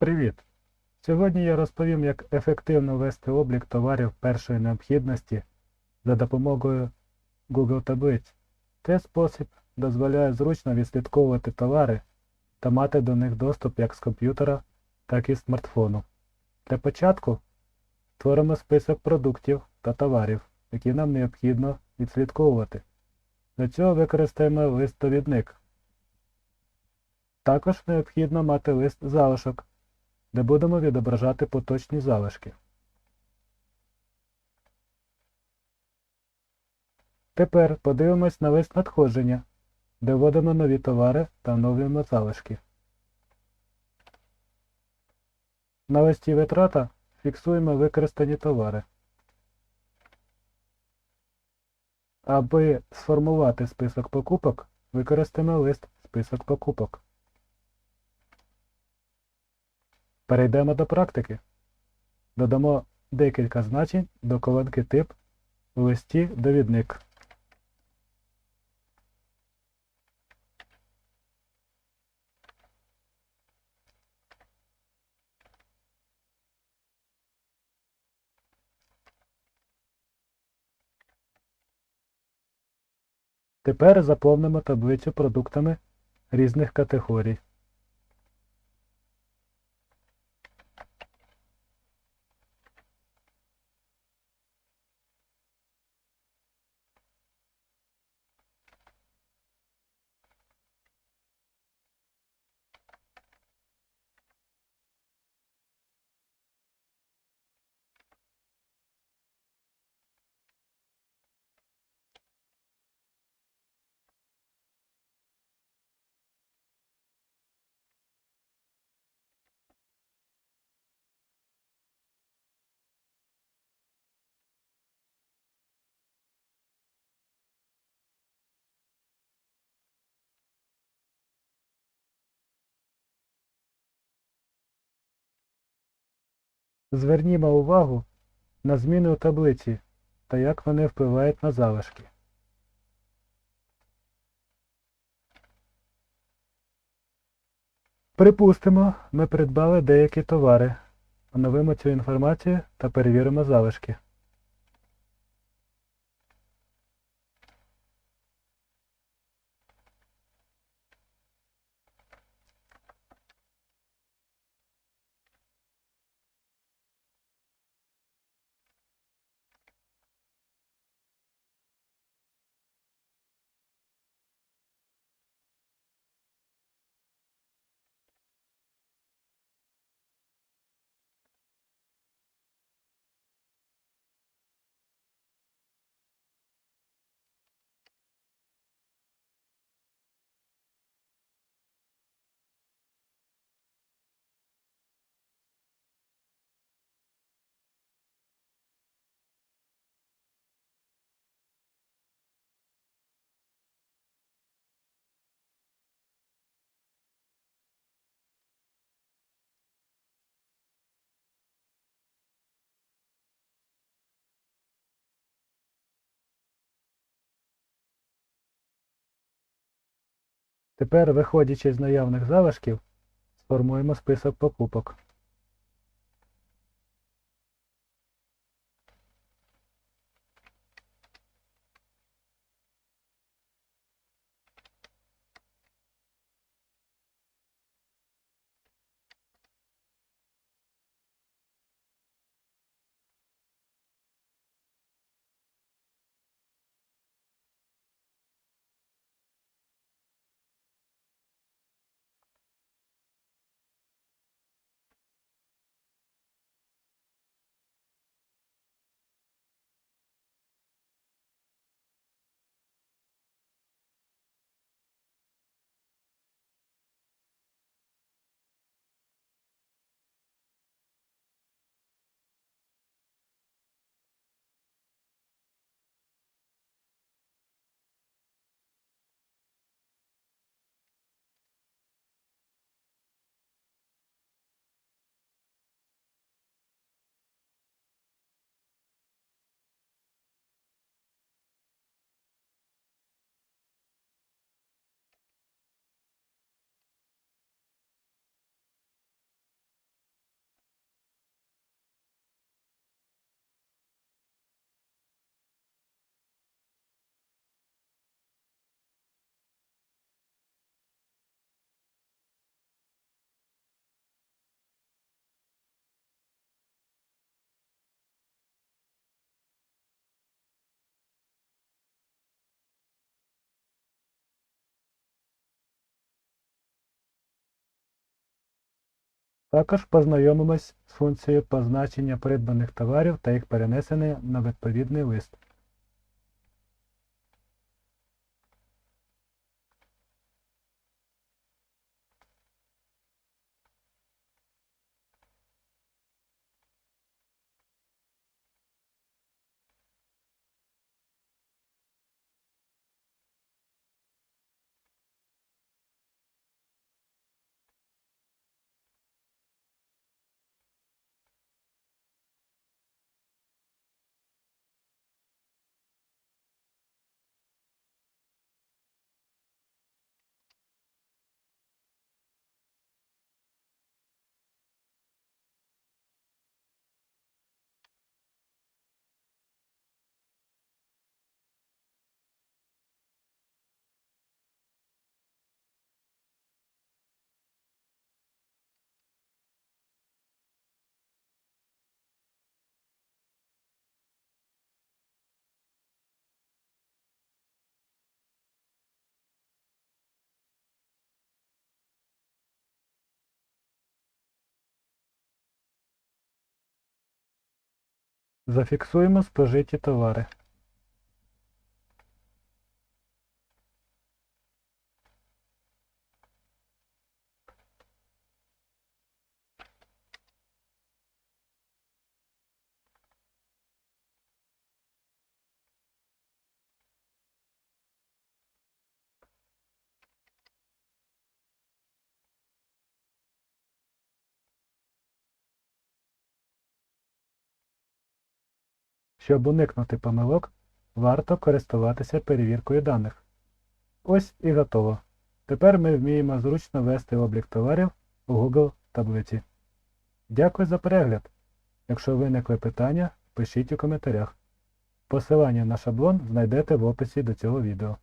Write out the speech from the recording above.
Привіт! Сьогодні я розповім, як ефективно вести облік товарів першої необхідності за допомогою Google таблиць. Цей спосіб дозволяє зручно відслідковувати товари та мати до них доступ як з комп'ютера, так і смартфону. Для початку створимо список продуктів та товарів, які нам необхідно відслідковувати. Для цього використаємо лист-довідник. Також необхідно мати лист залишок де будемо відображати поточні залишки. Тепер подивимось на лист надходження, де вводимо нові товари та оновлюємо залишки. На листі витрата фіксуємо використані товари. Аби сформувати список покупок, використаємо лист список покупок. Перейдемо до практики. Додамо декілька значень до колонки тип у листі довідник. Тепер заповнимо таблицю продуктами різних категорій. Звернімо увагу на зміни у таблиці та як вони впливають на залишки. Припустимо, ми придбали деякі товари. Оновимо цю інформацію та перевіримо залишки. Тепер, виходячи з наявних залишків, сформуємо список покупок. Також познайомимось з функцією позначення придбаних товарів та їх перенесення на відповідний лист. Зафіксуємо спожиті товари. Щоб уникнути помилок, варто користуватися перевіркою даних. Ось і готово. Тепер ми вміємо зручно вести облік товарів у Google таблиці. Дякую за перегляд. Якщо виникли питання, пишіть у коментарях. Посилання на шаблон знайдете в описі до цього відео.